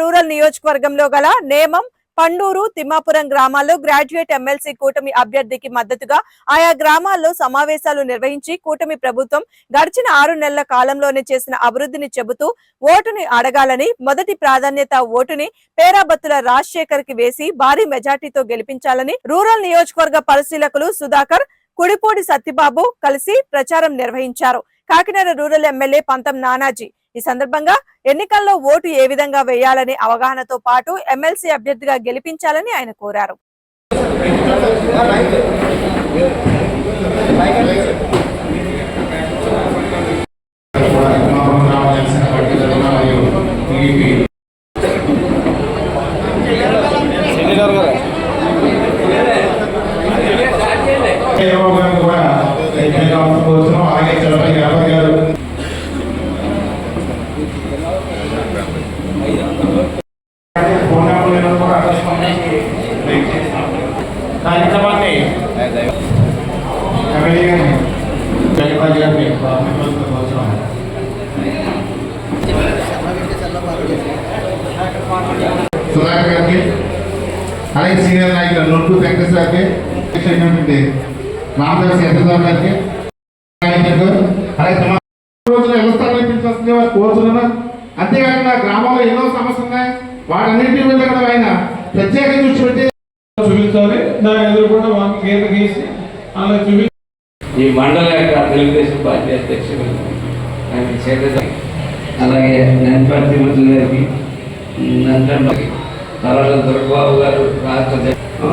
Rural నియోజకవర్గంలో గల నేమం పండూరు తిమ్మాపురం గ్రామాల్లో గ్రాడ్యుయేట్ ఎమ్మెల్సీ కూటమి అభ్యర్థికి మద్దతుగా ఆయా గ్రామాల్లో సమావేశాలు నిర్వహించి కూటమి ప్రభుత్వం గడిచిన ఆరు నెలల కాలంలోనే చేసిన అభివృద్ధిని చెబుతూ ఓటుని అడగాలని మొదటి ప్రాధాన్యత ఓటుని పేరాబత్తుల రాజశేఖర్కి వేసి భారీ మెజార్టీతో గెలిపించాలని రూరల్ నియోజకవర్గ పరిశీలకులు సుధాకర్ కుడిపూడి సత్యబాబు కలిసి ప్రచారం నిర్వహించారు. కాకినాడ రూరల్ ఎమ్మెల్యే పంతం నానాజీ ఈ సందర్భంగా ఎన్నికల్లో ఓటు ఏ విధంగా వేయాలనే అవగాహనతో పాటు ఎమ్మెల్సీ అభ్యర్థిగా గెలిపించాలని ఆయన కోరారు. కూడా కార్యక్రమాన్ని ఎమ్మెల్యే గారిని సుధాకర్ గారికి అలాగే సీనియర్ నాయకులు నొట్టు వెంకటేశ్వర గారికి అధ్యక్షుడైనటువంటి రామదాస్ యశోదార్ గారికి అలాగే సమాజ రోజున వారు కోరుతున్నాను అంతేకాకుండా గ్రామంలో ఎన్నో సమస్యలు ఉన్నాయి. వాటన్నింటి మీద కూడా ఆయన ప్రత్యేక దృష్టి పెట్టి చూపించాలి. దాని ఎదురు కూడా వాళ్ళకి గీత గీసి అలా చూపి ఈ మండల యొక్క తెలుగుదేశం పార్టీ అధ్యక్షుడు ఆయన చేత అలాగే నంపర్తి ముద్దు గారికి తర్వాత దుర్గబాబు గారు రాష్ట్ర అధ్యక్ష- ఆ,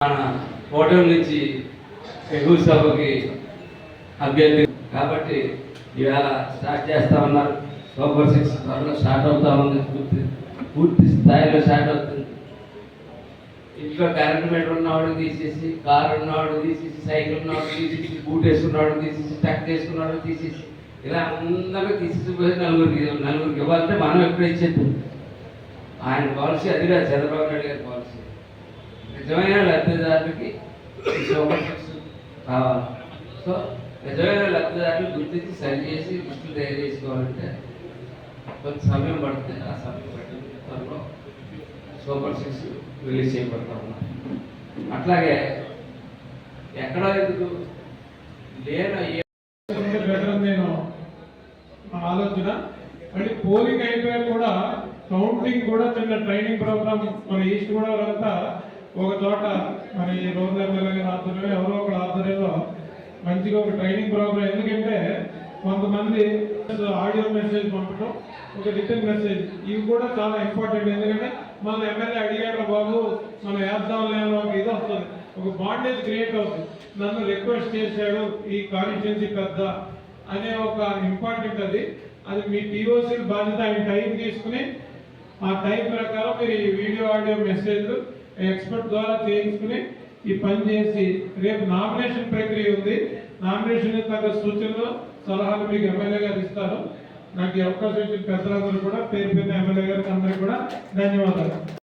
మన ఓటమి నుంచి ఎగువ సభకి అభ్యర్థి. కాబట్టి ఈవేళ స్టార్ట్ చేస్తా ఉన్నారు. సూపర్ సిక్స్ త్వరలో స్టార్ట్ అవుతా ఉంది. పూర్తి పూర్తి స్థాయిలో స్టార్ట్ అవుతుంది. ఇంట్లో కరెంట్ మీటర్ ఉన్నవాడు తీసేసి కారు ఉన్నవాడు తీసేసి సైకిల్ ఉన్నవాడు తీసేసి బూట్ వేసుకున్నవాడు తీసేసి టక్ వేసుకున్నవాడు తీసేసి ఇలా అందరూ తీసేసిపోయి నలుగురికి నలుగురికి ఇవ్వాలంటే మనం ఎప్పుడు ఇచ్చేది. ఆయన పాలసీ అదిగా చంద్రబాబు నాయుడు గారి పాలసీ. నిజమైన లబ్ధిదారులకి సూపర్ సిక్స్ కావాలి. సో నిజమైన లబ్ధిదారులు గుర్తించి సరి చేసి లిస్టులు తయారు చేసుకోవాలంటే కొంత సమయం పడుతుంది. ఆ సమయం పట్టిన త్వరలో సూపర్ సిక్స్ రిలీజ్ చేయబడతా ఉన్నారు. అట్లాగే ఎక్కడ ఎందుకు లేన నేను ఆలోచన. మళ్ళీ పోలింగ్ అయిపోయాక కూడా కౌంటింగ్ కూడా చిన్న ట్రైనింగ్ ప్రోగ్రామ్ మన ఈస్ట్ గోదావరి అంతా ఒక చోట మరి రోజు ఎమ్మెల్యే గారి ఆధ్వర్యంలో ఎవరో ఒక ఆధ్వర్యంలో మంచిగా ఒక ట్రైనింగ్ ప్రోగ్రామ్ ఎందుకంటే కొంతమంది ఆడియో మెసేజ్ పంపడం ఒక రిటర్న్ మెసేజ్ ఇవి కూడా చాలా ఇంపార్టెంట్ ఎందుకంటే మన ఎమ్మెల్యే అడిగాడు బాబు మనం వేద్దాం లేని ఒక ఇది వస్తుంది. ఒక బాండేజ్ క్రియేట్ అవుతుంది. నన్ను రిక్వెస్ట్ చేశాడు ఈ కాన్స్టిట్యున్సీ పెద్ద అనే ఒక ఇంపార్టెంట్ అది. అది మీ టీఓసీ బాధ్యత ఆయన టైం తీసుకుని ఆ టైం ప్రకారం మీరు ఈ వీడియో ఆడియో మెసేజ్ ఎక్స్పర్ట్ ద్వారా చేయించుకుని ఈ పని చేసి రేపు నామినేషన్ ప్రక్రియ ఉంది. నామినేషన్ తగ్గ సూచనలు సలహాలు మీకు ఎమ్మెల్యే గారు ఇస్తారు. నాకు ఈ అవకాశం ఇచ్చిన పెద్దలందరూ కూడా పేరు పేరు ఎమ్మెల్యే గారికి అందరికీ కూడా ధన్యవాదాలు.